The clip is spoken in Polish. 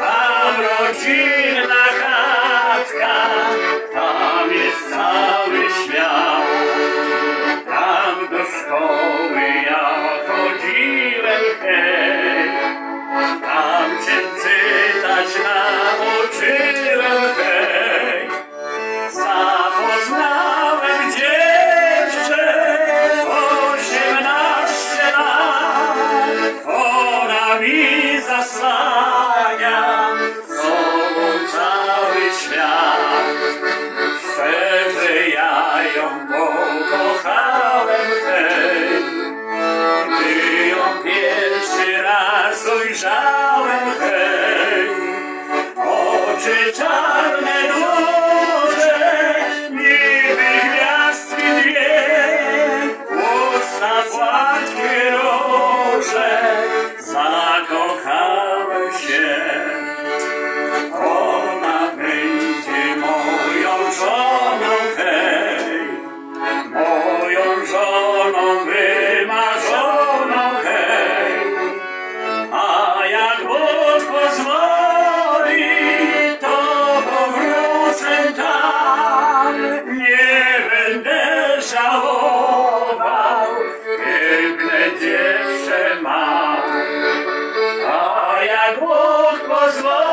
Амрочи. Mi zasłania sobą cały świat. Szczerze ja ją pokochałem, hej. Gdy ją pierwszy raz ujrzałem, hej. Oczy czarne będę żałował, tylko dziewczę mam. A jak Bóg pozwoli,